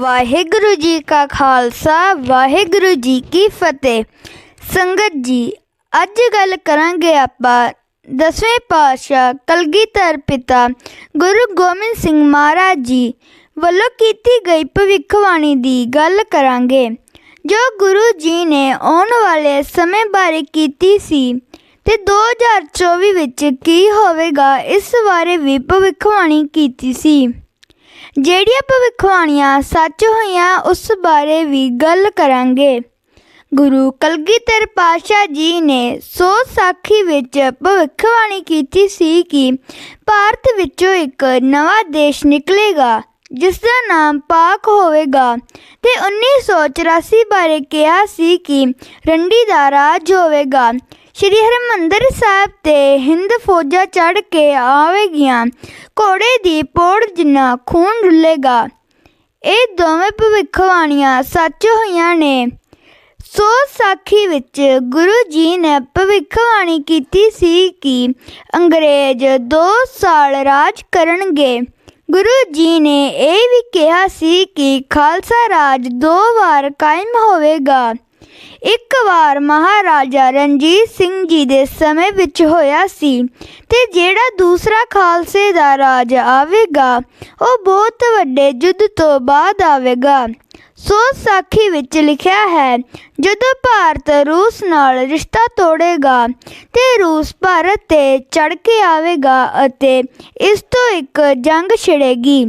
ਵਾਹਿਗੁਰੂ ਜੀ ਕਾ ਖਾਲਸਾ, ਵਾਹਿਗੁਰੂ ਜੀ ਕੀ ਫਤਿਹ। ਸੰਗਤ ਜੀ, ਅੱਜ ਗੱਲ ਕਰਾਂਗੇ ਆਪਾਂ ਦਸਵੇਂ ਪਾਤਸ਼ਾਹ ਕਲਗੀਧਰ ਪਿਤਾ ਗੁਰੂ ਗੋਬਿੰਦ ਸਿੰਘ ਮਹਾਰਾਜ ਜੀ ਵੱਲੋਂ ਕੀਤੀ ਗਈ ਭਵਿੱਖਬਾਣੀ ਦੀ ਗੱਲ ਕਰਾਂਗੇ। ਜੋ ਗੁਰੂ ਜੀ ਨੇ ਆਉਣ ਵਾਲੇ ਸਮੇਂ ਬਾਰੇ ਕੀਤੀ ਸੀ ਤੇ 2024 ਵਿੱਚ ਕੀ ਹੋਵੇਗਾ, ਇਸ ਬਾਰੇ ਵੀ ਭਵਿੱਖਬਾਣੀ ਕੀਤੀ ਸੀ। ਜਿਹੜੀਆਂ ਭਵਿੱਖਬਾਣੀਆਂ ਸੱਚ ਹੋਈਆਂ, ਉਸ ਬਾਰੇ ਵੀ ਗੱਲ ਕਰਾਂਗੇ। ਗੁਰੂ ਕਲਗੀਧਰ ਪਾਤਸ਼ਾਹ ਜੀ ਨੇ ਸੋ ਸਾਖੀ ਵਿੱਚ ਭਵਿੱਖਬਾਣੀ ਕੀਤੀ ਸੀ ਕਿ ਭਾਰਤ ਵਿੱਚੋਂ ਇੱਕ ਨਵਾਂ ਦੇਸ਼ ਨਿਕਲੇਗਾ। ਜਿਸ ਦਾ ਨਾਮ ਪਾਕ ਹੋਵੇਗਾ। ਤੇ 1984 ਬਾਰੇ ਕਿਹਾ ਸੀ ਕਿ ਰੰਡੀ ਦਾ ਰਾਜ ਹੋਵੇਗਾ। ਸ਼੍ਰੀ ਹਰਿਮੰਦਰ ਸਾਹਿਬ ਤੇ ਹਿੰਦ ਫੌਜਾਂ ਚੜ ਕੇ ਆਵੇਗੀਆਂ। ਘੋੜੇ ਦੀ ਪੌੜ ਜਿੰਨਾ ਖੂਨ ਡੁੱਲੇਗਾ ਇਹ ਦੋਵੇਂ ਭਵਿੱਖਬਾਣੀਆਂ ਸੱਚ ਹੋਈਆਂ ਨੇ। ਸੋ ਸਾਖੀ ਵਿੱਚ ਗੁਰੂ ਜੀ ਨੇ ਭਵਿੱਖਬਾਣੀ ਕੀਤੀ ਸੀ ਕਿ ਅੰਗਰੇਜ਼ 2 ਸਾਲ ਰਾਜ ਕਰਨਗੇ। ਗੁਰੂ ਜੀ ਨੇ ਇਹ ਵੀ ਕਿਹਾ ਸੀ ਕਿ ਖਾਲਸਾ ਰਾਜ ਦੋ ਵਾਰ ਕਾਇਮ ਹੋਵੇਗਾ। ਇੱਕ ਵਾਰ ਮਹਾਰਾਜਾ ਰਣਜੀਤ ਸਿੰਘ ਜੀ ਦੇ ਸਮੇਂ ਵਿੱਚ ਹੋਇਆ ਸੀ ਤੇ ਜਿਹੜਾ ਦੂਸਰਾ ਖਾਲਸੇ ਦਾ ਰਾਜ ਆਵੇਗਾ, ਉਹ ਬਹੁਤ ਵੱਡੇ ਯੁੱਧ ਤੋਂ ਬਾਅਦ ਆਵੇਗਾ। ਸੋਚ ਸਾਖੀ ਵਿੱਚ ਲਿਖਿਆ ਹੈ, ਜਦੋਂ ਭਾਰਤ ਰੂਸ ਨਾਲ ਰਿਸ਼ਤਾ ਤੋੜੇਗਾ ਤੇ ਰੂਸ ਭਾਰਤ ਤੇ ਚੜ ਕੇ ਆਵੇਗਾ ਅਤੇ ਇਸ ਤੋਂ ਇੱਕ ਜੰਗ ਛਿੜੇਗੀ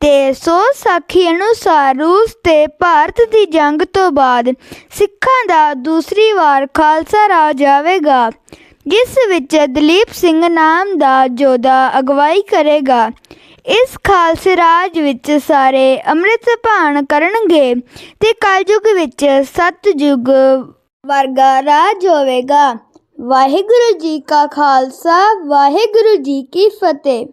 ਤੇ ਸੋਚ ਸਾਖੀ ਅਨੁਸਾਰ ਰੂਸ ਤੇ ਭਾਰਤ ਦੀ ਜੰਗ ਤੋਂ ਬਾਅਦ ਸਿੱਖਾਂ ਦਾ ਦੂਸਰੀ ਵਾਰ ਖਾਲਸਾ ਰਾਜ ਆਵੇਗਾ, ਜਿਸ ਵਿੱਚ ਦਲੀਪ ਸਿੰਘ ਨਾਮ ਦਾ ਯੋਧਾ ਅਗਵਾਈ ਕਰੇਗਾ। ਇਸ ਖਾਲਸੇ ਰਾਜ ਵਿੱਚ ਸਾਰੇ ਅੰਮ੍ਰਿਤ ਪਾਨ ਕਰਨਗੇ ਤੇ ਕਲਯੁਗ ਵਿੱਚ ਸਤਜੁਗ ਵਰਗਾ ਰਾਜ ਹੋਵੇਗਾ। ਵਾਹਿਗੁਰੂ ਜੀ ਕਾ ਖਾਲਸਾ, ਵਾਹਿਗੁਰੂ ਜੀ ਕੀ ਫਤਿਹ।